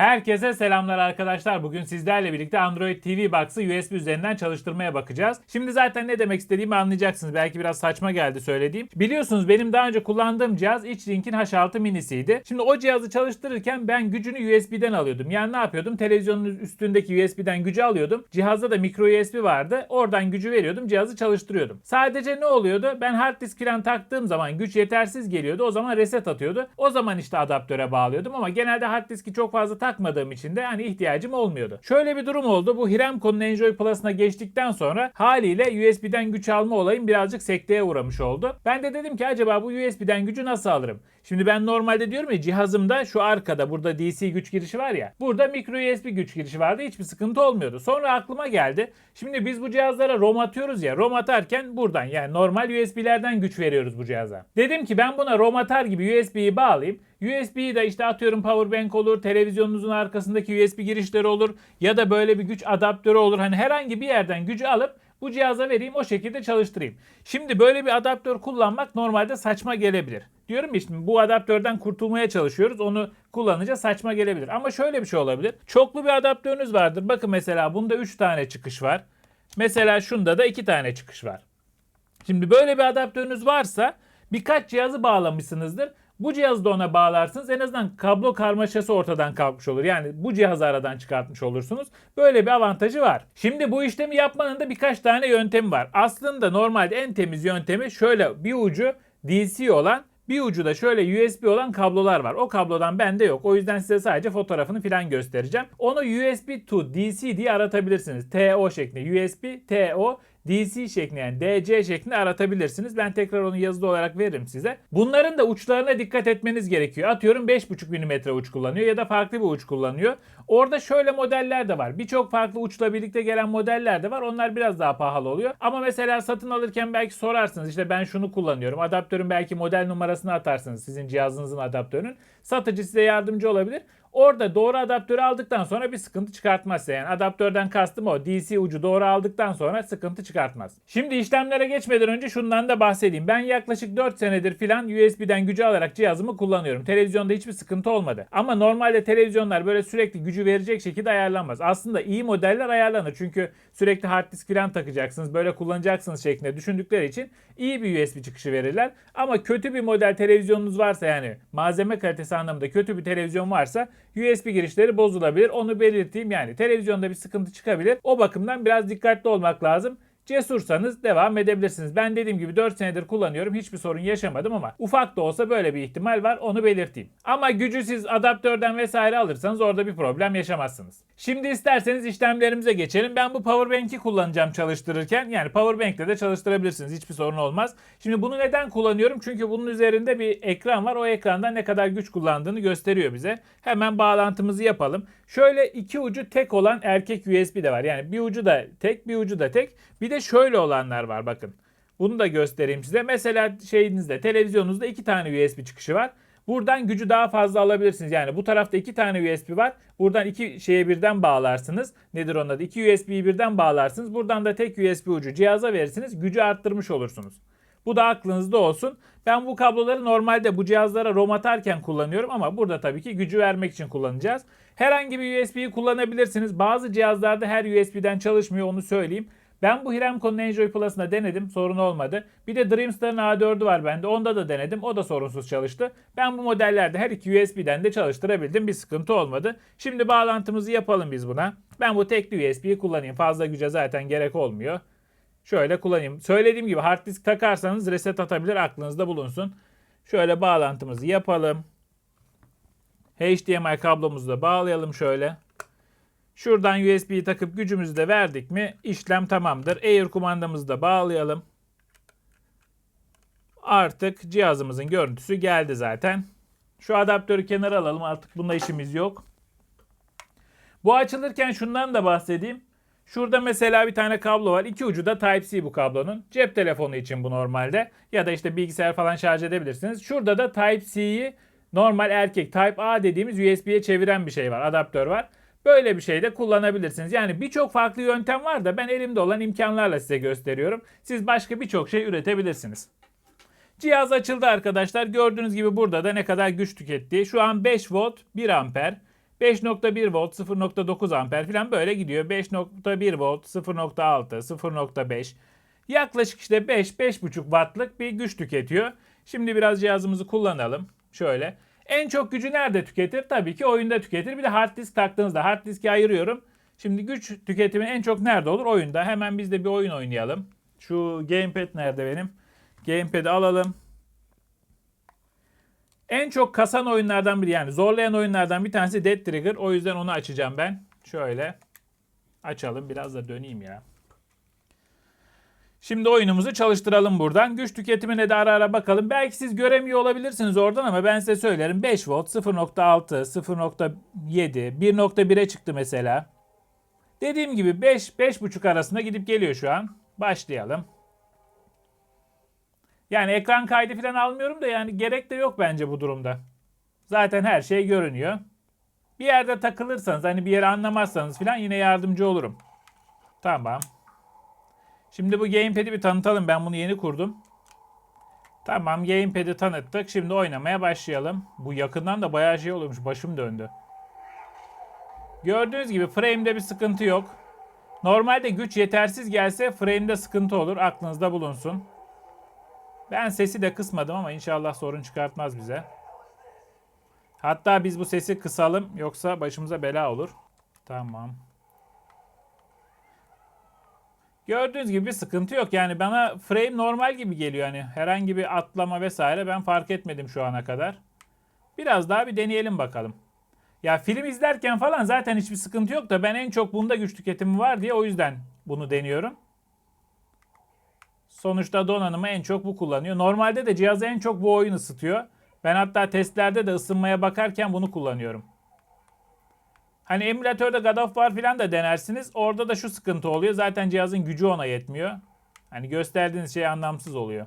Herkese selamlar arkadaşlar. Bugün sizlerle birlikte Android TV Box'ı USB üzerinden çalıştırmaya bakacağız. Şimdi zaten ne demek istediğimi anlayacaksınız. Belki biraz saçma geldi söylediğim. Biliyorsunuz benim daha önce kullandığım cihaz iClink'in H6 minisiydi. Şimdi o cihazı çalıştırırken ben gücünü USB'den alıyordum. Yani ne yapıyordum? Televizyonun üstündeki USB'den gücü alıyordum. Cihazda da micro USB vardı. Oradan gücü veriyordum. Cihazı çalıştırıyordum. Sadece ne oluyordu? Ben hard disk falan taktığım zaman güç yetersiz geliyordu. O zaman reset atıyordu. O zaman işte adaptöre bağlıyordum ama genelde hard diski çok fazla takmadığım için de hani ihtiyacım olmuyordu. Şöyle bir durum oldu. Bu Hiremco'nun Enjoy Plus'ına geçtikten sonra haliyle USB'den güç alma olayım birazcık sekteye uğramış oldu. Ben de dedim ki acaba bu USB'den gücü nasıl alırım? Şimdi ben normalde diyorum ya cihazımda şu arkada burada DC güç girişi var ya. Burada micro USB güç girişi vardı. Hiçbir sıkıntı olmuyordu. Sonra aklıma geldi. Şimdi biz bu cihazlara ROM atıyoruz ya. ROM atarken buradan yani normal USB'lerden güç veriyoruz bu cihaza. Dedim ki ben buna ROM atar gibi USB'yi bağlayayım. USB'yi de işte atıyorum powerbank olur, televizyonunuzun arkasındaki USB girişleri olur ya da böyle bir güç adaptörü olur. Hani herhangi bir yerden gücü alıp bu cihaza vereyim o şekilde çalıştırayım. Şimdi böyle bir adaptör kullanmak normalde saçma gelebilir. Diyorum ya şimdi bu adaptörden kurtulmaya çalışıyoruz. Onu kullanınca saçma gelebilir. Ama şöyle bir şey olabilir. Çoklu bir adaptörünüz vardır. Bakın mesela bunda 3 tane çıkış var. Mesela şunda da 2 tane çıkış var. Şimdi böyle bir adaptörünüz varsa birkaç cihazı bağlamışsınızdır. Bu cihazı da ona bağlarsınız. En azından kablo karmaşası ortadan kalkmış olur. Yani bu cihazı aradan çıkartmış olursunuz. Böyle bir avantajı var. Şimdi bu işlemi yapmanın da birkaç tane yöntemi var. Aslında normalde en temiz yöntemi şöyle bir ucu DC olan bir ucu da şöyle USB olan kablolar var. O kablodan bende yok. O yüzden size sadece fotoğrafını falan göstereceğim. Onu USB to DC diye aratabilirsiniz. TO şeklinde. USB, TO, DC şeklinde yani DC şeklinde aratabilirsiniz. Ben tekrar onu yazılı olarak veririm size. Bunların da uçlarına dikkat etmeniz gerekiyor. Atıyorum 5.5 mm uç kullanıyor ya da farklı bir uç kullanıyor. Orada şöyle modeller de var. Birçok farklı uçla birlikte gelen modeller de var. Onlar biraz daha pahalı oluyor. Ama mesela satın alırken belki sorarsınız. İşte ben şunu kullanıyorum. Adaptörün belki model numarasını atarsınız sizin cihazınızın adaptörünün. Satıcı size yardımcı olabilir. Orada doğru adaptörü aldıktan sonra bir sıkıntı çıkartmaz size. Yani adaptörden kastım o. DC ucu doğru aldıktan sonra sıkıntı çıkartmaz. Şimdi işlemlere geçmeden önce şundan da bahsedeyim. Ben yaklaşık 4 senedir filan USB'den gücü alarak cihazımı kullanıyorum. Televizyonda hiçbir sıkıntı olmadı. Ama normalde televizyonlar böyle sürekli gücü verecek şekilde ayarlanmaz. Aslında iyi modeller ayarlanır. Çünkü sürekli hard disk filan takacaksınız. Böyle kullanacaksınız şeklinde düşündükleri için iyi bir USB çıkışı verirler. Ama kötü bir model televizyonunuz varsa yani malzeme kalitesi anlamında kötü bir televizyon varsa USB girişleri bozulabilir. Onu belirteyim yani televizyonda bir sıkıntı çıkabilir. O bakımdan biraz dikkatli olmak lazım. Cesursanız devam edebilirsiniz. Ben dediğim gibi 4 senedir kullanıyorum. Hiçbir sorun yaşamadım ama ufak da olsa böyle bir ihtimal var. Onu belirteyim. Ama gücü siz adaptörden vesaire alırsanız orada bir problem yaşamazsınız. Şimdi isterseniz işlemlerimize geçelim. Ben bu powerbank'i kullanacağım çalıştırırken. Yani powerbank'le de çalıştırabilirsiniz. Hiçbir sorun olmaz. Şimdi bunu neden kullanıyorum? Çünkü bunun üzerinde bir ekran var. O ekranda ne kadar güç kullandığını gösteriyor bize. Hemen bağlantımızı yapalım. Şöyle iki ucu tek olan erkek USB de var. Yani bir ucu da tek, bir ucu da tek. Bir de şöyle olanlar var bakın. Bunu da göstereyim size. Mesela şeyinizde, televizyonunuzda iki tane USB çıkışı var. Buradan gücü daha fazla alabilirsiniz. Yani bu tarafta iki tane USB var. Buradan iki şeye birden bağlarsınız. Nedir onun adı? İki USB'yi birden bağlarsınız. Buradan da tek USB ucu cihaza verirsiniz. Gücü arttırmış olursunuz. Bu da aklınızda olsun. Ben bu kabloları normalde bu cihazlara ROM atarken kullanıyorum ama burada tabii ki gücü vermek için kullanacağız. Herhangi bir USB'yi kullanabilirsiniz. Bazı cihazlarda her USB'den çalışmıyor onu söyleyeyim. Ben bu Hiremco'nun Enjoy Plus'ına denedim. Sorun olmadı. Bir de Dreamstar'ın A4'ü var bende. Onda da denedim. O da sorunsuz çalıştı. Ben bu modellerde her iki USB'den de çalıştırabildim. Bir sıkıntı olmadı. Şimdi bağlantımızı yapalım biz buna. Ben bu tekli USB'yi kullanayım. Fazla güce zaten gerek olmuyor. Şöyle kullanayım. Söylediğim gibi hard disk takarsanız reset atabilir aklınızda bulunsun. Şöyle bağlantımızı yapalım. HDMI kablomuzu da bağlayalım şöyle. Şuradan USB'yi takıp gücümüzü de verdik mi işlem tamamdır. Air kumandamızı da bağlayalım. Artık cihazımızın görüntüsü geldi zaten. Şu adaptörü kenara alalım artık bunda işimiz yok. Bu açılırken şundan da bahsedeyim. Şurada mesela bir tane kablo var. İki ucu da Type-C bu kablonun. Cep telefonu için bu normalde. Ya da işte bilgisayar falan şarj edebilirsiniz. Şurada da Type-C'yi normal erkek Type-A dediğimiz USB'ye çeviren bir şey var. Adaptör var. Böyle bir şey de kullanabilirsiniz. Yani birçok farklı yöntem var da ben elimde olan imkanlarla size gösteriyorum. Siz başka birçok şey üretebilirsiniz. Cihaz açıldı arkadaşlar. Gördüğünüz gibi burada da ne kadar güç tükettiği. Şu an 5 volt 1 amper. 5.1 volt 0.9 amper falan böyle gidiyor. 5.1 volt 0.6 0.5 yaklaşık işte 5-5.5 wattlık bir güç tüketiyor. Şimdi biraz cihazımızı kullanalım. Şöyle. En çok gücü nerede tüketir? Tabii ki oyunda tüketir. Bir de hard disk taktığınızda hard diski ayırıyorum. Şimdi güç tüketimi en çok nerede olur? Oyunda. Hemen biz de bir oyun oynayalım. Şu gamepad nerede benim? Gamepad'i alalım. En çok kasan oyunlardan biri yani zorlayan oyunlardan bir tanesi Dead Trigger. O yüzden onu açacağım ben. Şöyle açalım. Biraz da döneyim ya. Şimdi oyunumuzu çalıştıralım buradan. Güç tüketimine de ara ara bakalım. Belki siz göremiyor olabilirsiniz oradan ama ben size söylerim. 5 volt, 0.6, 0.7, 1.1'e çıktı mesela. Dediğim gibi 5, 5.5 arasında gidip geliyor şu an. Başlayalım. Yani ekran kaydı falan almıyorum da yani gerek de yok bence bu durumda. Zaten her şey görünüyor. Bir yerde takılırsanız hani bir yere anlamazsanız falan yine yardımcı olurum. Tamam. Şimdi bu gamepad'i bir tanıtalım. Ben bunu yeni kurdum. Tamam gamepad'i tanıttık. Şimdi oynamaya başlayalım. Bu yakından da bayağı şey oluyormuş. Başım döndü. Gördüğünüz gibi frame'de bir sıkıntı yok. Normalde güç yetersiz gelse frame'de sıkıntı olur. Aklınızda bulunsun. Ben sesi de kısmadım ama inşallah sorun çıkartmaz bize. Hatta biz bu sesi kısalım yoksa başımıza bela olur. Tamam. Gördüğünüz gibi bir sıkıntı yok. Yani bana frame normal gibi geliyor. Yani herhangi bir atlama vesaire ben fark etmedim şu ana kadar. Biraz daha bir deneyelim bakalım. Ya film izlerken falan zaten hiçbir sıkıntı yok da ben en çok bunda güç tüketimi var diye o yüzden bunu deniyorum. Sonuçta donanımı en çok bu kullanıyor. Normalde de cihazı en çok bu oyun ısıtıyor. Ben hatta testlerde de ısınmaya bakarken bunu kullanıyorum. Hani emülatörde God of War falan da denersiniz. Orada da şu sıkıntı oluyor. Zaten cihazın gücü ona yetmiyor. Hani gösterdiğiniz şey anlamsız oluyor.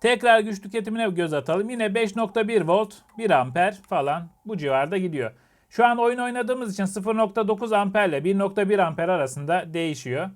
Tekrar güç tüketimine göz atalım. Yine 5.1 volt, 1 amper falan bu civarda gidiyor. Şu an oyun oynadığımız için 0.9 amper ile 1.1 amper arasında değişiyor.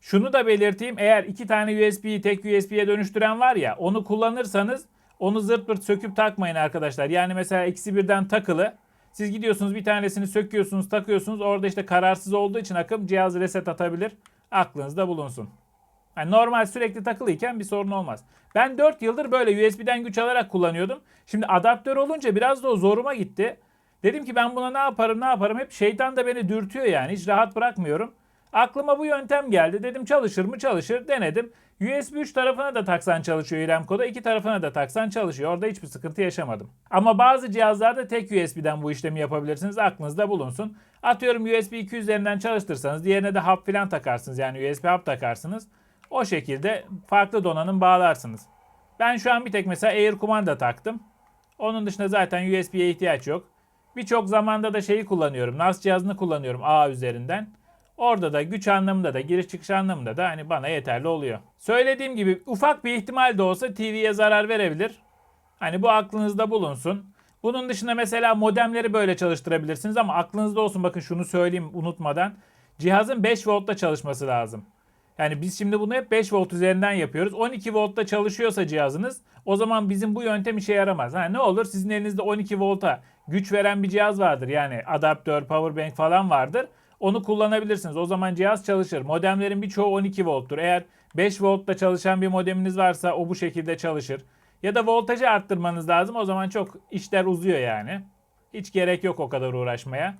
Şunu da belirteyim. Eğer iki tane USB'yi tek USB'ye dönüştüren var ya onu kullanırsanız onu zırt pırt söküp takmayın arkadaşlar. Yani mesela ikisi birden takılı. Siz gidiyorsunuz bir tanesini söküyorsunuz takıyorsunuz. Orada işte kararsız olduğu için akım cihaz reset atabilir. Aklınızda bulunsun. Yani normal sürekli takılıyken bir sorun olmaz. Ben 4 yıldır böyle USB'den güç alarak kullanıyordum. Şimdi adaptör olunca biraz da o zoruma gitti. Dedim ki ben buna ne yaparım ne yaparım. Hep şeytan da beni dürtüyor yani. Hiç rahat bırakmıyorum. Aklıma bu yöntem geldi. Dedim çalışır mı çalışır. Denedim. USB 3 tarafına da taksan çalışıyor İremco'da. iki tarafına da taksan çalışıyor. Orada hiçbir sıkıntı yaşamadım. Ama bazı cihazlarda tek USB'den bu işlemi yapabilirsiniz. Aklınızda bulunsun. Atıyorum USB 2 üzerinden çalıştırsanız diğerine de hub falan takarsınız. Yani USB hub takarsınız. O şekilde farklı donanım bağlarsınız. Ben şu an bir tek mesela Air Kumanda taktım. Onun dışında zaten USB'ye ihtiyaç yok. Birçok zamanda da şeyi kullanıyorum. NAS cihazını kullanıyorum A üzerinden. Orada da güç anlamında da giriş çıkış anlamında da hani bana yeterli oluyor. Söylediğim gibi ufak bir ihtimal de olsa TV'ye zarar verebilir. Hani bu aklınızda bulunsun. Bunun dışında mesela modemleri böyle çalıştırabilirsiniz ama aklınızda olsun bakın şunu söyleyeyim unutmadan. Cihazın 5 voltta çalışması lazım. Yani biz şimdi bunu hep 5 volt üzerinden yapıyoruz. 12 voltta çalışıyorsa cihazınız o zaman bizim bu yöntem işe yaramaz. Ha, ne olur sizin elinizde 12 volta güç veren bir cihaz vardır. Yani adaptör, powerbank falan vardır. Onu kullanabilirsiniz. O zaman cihaz çalışır. Modemlerin birçoğu 12 volttur. Eğer 5 voltta çalışan bir modeminiz varsa o bu şekilde çalışır. Ya da voltajı arttırmanız lazım. O zaman çok işler uzuyor yani. Hiç gerek yok o kadar uğraşmaya.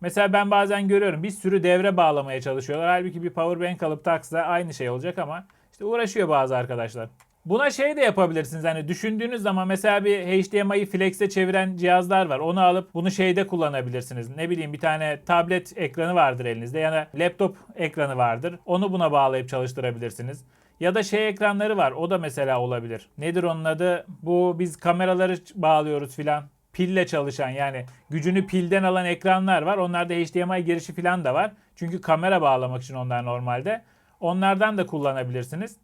Mesela ben bazen görüyorum bir sürü devre bağlamaya çalışıyorlar. Halbuki bir powerbank alıp taksa aynı şey olacak ama işte uğraşıyor bazı arkadaşlar. Buna şey de yapabilirsiniz hani düşündüğünüz zaman mesela bir HDMI'yi flex'e çeviren cihazlar var. Onu alıp bunu şeyde kullanabilirsiniz. Ne bileyim bir tane tablet ekranı vardır elinizde ya da laptop ekranı vardır. Onu buna bağlayıp çalıştırabilirsiniz. Ya da şey ekranları var. O da mesela olabilir. Nedir onun adı? Bu biz kameraları bağlıyoruz filan. Pille çalışan yani gücünü pilden alan ekranlar var. Onlarda HDMI girişi filan da var. Çünkü kamera bağlamak için onlar normalde. Onlardan da kullanabilirsiniz.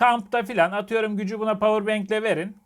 Kampta filan atıyorum gücü buna powerbank'le verin.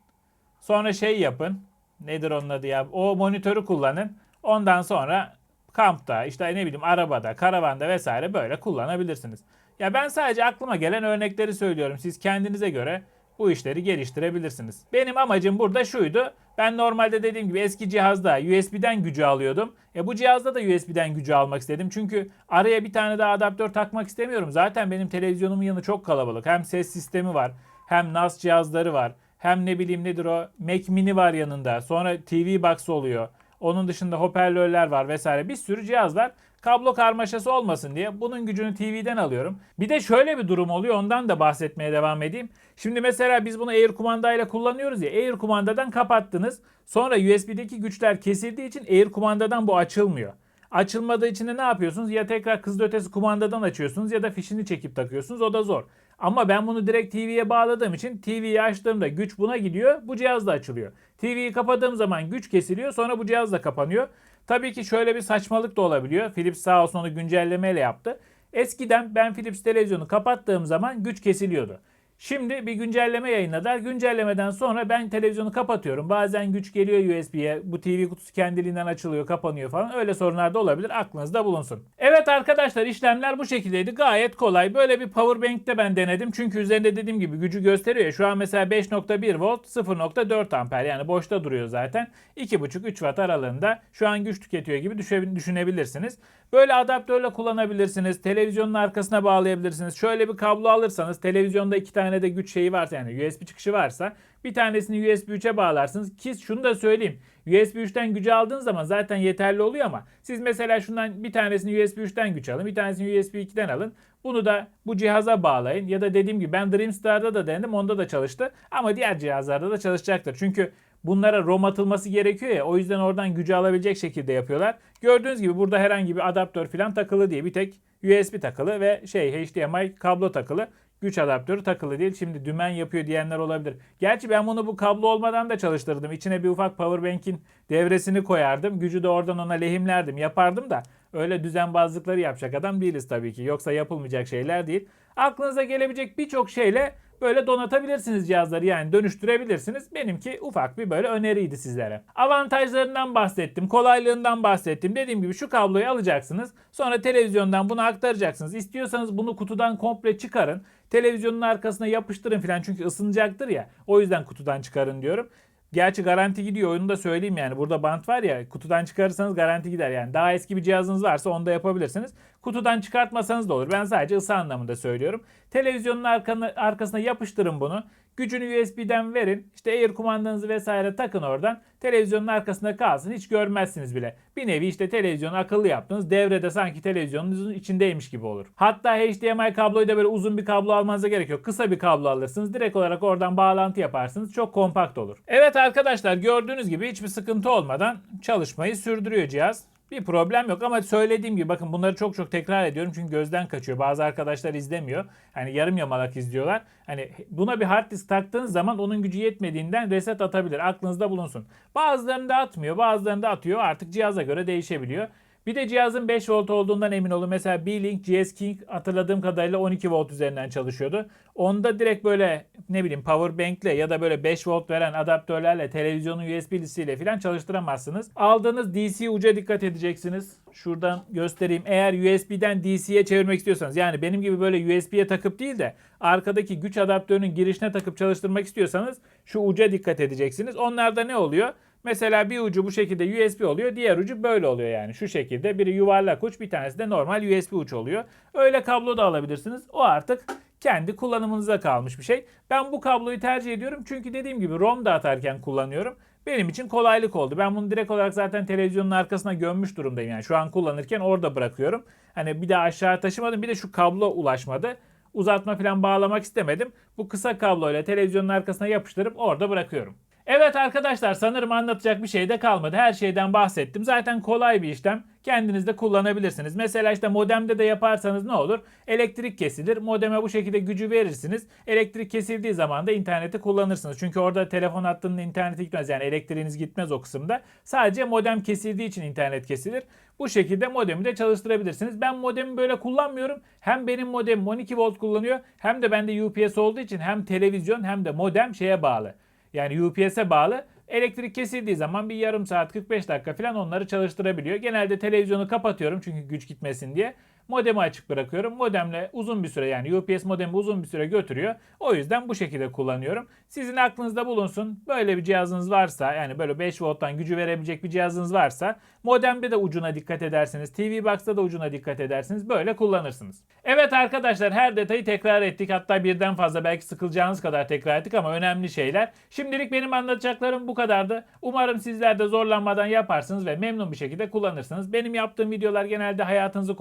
Sonra şey yapın. Nedir onun adı ya? O monitörü kullanın. Ondan sonra kampta işte ne bileyim arabada, karavanda vesaire böyle kullanabilirsiniz. Ya ben sadece aklıma gelen örnekleri söylüyorum. Siz kendinize göre bu işleri geliştirebilirsiniz. Benim amacım burada şuydu. Ben normalde dediğim gibi eski cihazda USB'den gücü alıyordum. E bu cihazda da USB'den gücü almak istedim. Çünkü araya bir tane daha adaptör takmak istemiyorum. Zaten benim televizyonumun yanı çok kalabalık. Hem ses sistemi var, hem NAS cihazları var, hem ne bileyim nedir o Mac Mini var yanında. Sonra TV Box oluyor. Onun dışında hoparlörler var vesaire. Bir sürü cihaz var. Kablo karmaşası olmasın diye bunun gücünü TV'den alıyorum. Bir de şöyle bir durum oluyor. Ondan da bahsetmeye devam edeyim. Şimdi mesela biz bunu Air kumandayla kullanıyoruz ya. Air kumandadan kapattınız. Sonra USB'deki güçler kesildiği için Air kumandadan bu açılmıyor. Açılmadığı için de ne yapıyorsunuz? Ya tekrar kızıl ötesi kumandadan açıyorsunuz ya da fişini çekip takıyorsunuz. O da zor. Ama ben bunu direkt TV'ye bağladığım için TV'yi açtığımda güç buna gidiyor. Bu cihaz da açılıyor. TV'yi kapadığım zaman güç kesiliyor. Sonra bu cihaz da kapanıyor. Tabii ki şöyle bir saçmalık da olabiliyor. Philips sağ olsun onu güncellemeyle yaptı. Eskiden ben Philips televizyonu kapattığım zaman güç kesiliyordu. Şimdi bir güncelleme yayınladılar. Güncellemeden sonra ben televizyonu kapatıyorum. Bazen güç geliyor USB'ye. Bu TV kutusu kendiliğinden açılıyor, kapanıyor falan. Öyle sorunlar da olabilir. Aklınızda bulunsun. Evet arkadaşlar işlemler bu şekildeydi. Gayet kolay. Böyle bir power bank'te ben denedim. Çünkü üzerinde dediğim gibi gücü gösteriyor. Şu an mesela 5.1 volt 0.4 amper. Yani boşta duruyor zaten. 2.5-3 watt aralığında şu an güç tüketiyor gibi düşünebilirsiniz. Böyle adaptörle kullanabilirsiniz. Televizyonun arkasına bağlayabilirsiniz. Şöyle bir kablo alırsanız televizyonda iki tane de güç şeyi varsa yani USB çıkışı varsa bir tanesini USB 3'e bağlarsınız. Ki şunu da söyleyeyim. USB 3'ten gücü aldığınız zaman zaten yeterli oluyor ama siz mesela şundan bir tanesini USB 3'ten güç alın. Bir tanesini USB 2'den alın. Bunu da bu cihaza bağlayın. Ya da dediğim gibi ben Dreamstar'da da denedim. Onda da çalıştı. Ama diğer cihazlarda da çalışacaktır. Çünkü bunlara ROM atılması gerekiyor ya. O yüzden oradan gücü alabilecek şekilde yapıyorlar. Gördüğünüz gibi burada herhangi bir adaptör falan takılı değil. Bir tek USB takılı ve şey HDMI kablo takılı. Güç adaptörü takılı değil. Şimdi dümen yapıyor diyenler olabilir. Gerçi ben bunu bu kablo olmadan da çalıştırdım. İçine bir ufak powerbank'in devresini koyardım. Gücü de oradan ona lehimlerdim. Yapardım da öyle düzenbazlıkları yapacak adam değiliz tabii ki. Yoksa yapılmayacak şeyler değil. Aklınıza gelebilecek birçok şeyle böyle donatabilirsiniz cihazları yani dönüştürebilirsiniz. Benimki ufak bir böyle öneriydi sizlere. Avantajlarından bahsettim, kolaylığından bahsettim. Dediğim gibi şu kabloyu alacaksınız. Sonra televizyondan bunu aktaracaksınız. İstiyorsanız bunu kutudan komple çıkarın. Televizyonun arkasına yapıştırın falan çünkü ısınacaktır ya. O yüzden kutudan çıkarın diyorum. Gerçi garanti gidiyor onu da söyleyeyim yani. Burada bant var ya kutudan çıkarırsanız garanti gider yani. Daha eski bir cihazınız varsa onu da yapabilirsiniz. Kutudan çıkartmasanız da olur. Ben sadece ısı anlamında söylüyorum. Televizyonun arkana, arkasına yapıştırın bunu. Gücünü USB'den verin. İşte Air kumandanızı vesaire takın oradan. Televizyonun arkasında kalsın. Hiç görmezsiniz bile. Bir nevi işte televizyonu akıllı yaptınız. Devrede sanki televizyonunuzun içindeymiş gibi olur. Hatta HDMI kabloyu da böyle uzun bir kablo almanıza gerek yok. Kısa bir kablo alırsınız. Direkt olarak oradan bağlantı yaparsınız. Çok kompakt olur. Evet arkadaşlar gördüğünüz gibi hiçbir sıkıntı olmadan çalışmayı sürdürüyor cihaz. Bir problem yok ama söylediğim gibi bakın bunları çok çok tekrar ediyorum çünkü gözden kaçıyor. Bazı arkadaşlar izlemiyor. Hani yarım yamalak izliyorlar. Hani buna bir hard disk taktığınız zaman onun gücü yetmediğinden reset atabilir. Aklınızda bulunsun. Bazılarında atmıyor, bazılarında atıyor. Artık cihaza göre değişebiliyor. Bir de cihazın 5 volt olduğundan emin olun. Mesela B-Link GS King hatırladığım kadarıyla 12 volt üzerinden çalışıyordu. Onda direkt böyle ne bileyim power bank'le ya da böyle 5 volt veren adaptörlerle televizyonun USB'lisiyle falan çalıştıramazsınız. Aldığınız DC uca dikkat edeceksiniz. Şuradan göstereyim. Eğer USB'den DC'ye çevirmek istiyorsanız yani benim gibi böyle USB'ye takıp değil de arkadaki güç adaptörünün girişine takıp çalıştırmak istiyorsanız şu uca dikkat edeceksiniz. Onlarda ne oluyor? Mesela bir ucu bu şekilde USB oluyor. Diğer ucu böyle oluyor yani. Şu şekilde biri yuvarlak uç bir tanesi de normal USB uç oluyor. Öyle kablo da alabilirsiniz. O artık kendi kullanımınıza kalmış bir şey. Ben bu kabloyu tercih ediyorum. Çünkü dediğim gibi ROM da atarken kullanıyorum. Benim için kolaylık oldu. Ben bunu direkt olarak zaten televizyonun arkasına gömmüş durumdayım. Yani şu an kullanırken orada bırakıyorum. Hani bir de aşağı taşımadım. Bir de şu kablo ulaşmadı. Uzatma falan bağlamak istemedim. Bu kısa kabloyla televizyonun arkasına yapıştırıp orada bırakıyorum. Evet arkadaşlar sanırım anlatacak bir şey de kalmadı. Her şeyden bahsettim. Zaten kolay bir işlem. Kendiniz de kullanabilirsiniz. Mesela işte modemde de yaparsanız ne olur? Elektrik kesilir. Modeme bu şekilde gücü verirsiniz. Elektrik kesildiği zaman da interneti kullanırsınız. Çünkü orada telefon hattının interneti gitmez. Yani elektriğiniz gitmez o kısımda. Sadece modem kesildiği için internet kesilir. Bu şekilde modemi de çalıştırabilirsiniz. Ben modemi böyle kullanmıyorum. Hem benim modemim 12 volt kullanıyor hem de bende UPS olduğu için hem televizyon hem de modem şeye bağlı. Yani UPS'e bağlı. Elektrik kesildiği zaman bir yarım saat 45 dakika falan onları çalıştırabiliyor. Genelde televizyonu kapatıyorum çünkü güç gitmesin diye. Modemi açık bırakıyorum. Modemle uzun bir süre yani UPS modemi uzun bir süre götürüyor. O yüzden bu şekilde kullanıyorum. Sizin aklınızda bulunsun. Böyle bir cihazınız varsa yani böyle 5 volttan gücü verebilecek bir cihazınız varsa modemde de ucuna dikkat edersiniz. TV Box'ta da ucuna dikkat edersiniz. Böyle kullanırsınız. Evet arkadaşlar her detayı tekrar ettik. Hatta birden fazla belki sıkılacağınız kadar tekrar ettik ama önemli şeyler. Şimdilik benim anlatacaklarım bu kadardı. Umarım sizler de zorlanmadan yaparsınız ve memnun bir şekilde kullanırsınız. Benim yaptığım videolar genelde hayatınızı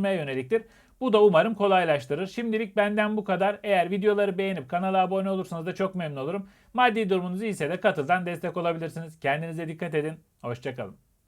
kolaylaştırmaya yöneliktir. Bu da umarım kolaylaştırır. Şimdilik benden bu kadar. Eğer videoları beğenip kanala abone olursanız da çok memnun olurum. Maddi durumunuz iyiyse de katıldan destek olabilirsiniz. Kendinize dikkat edin. Hoşçakalın.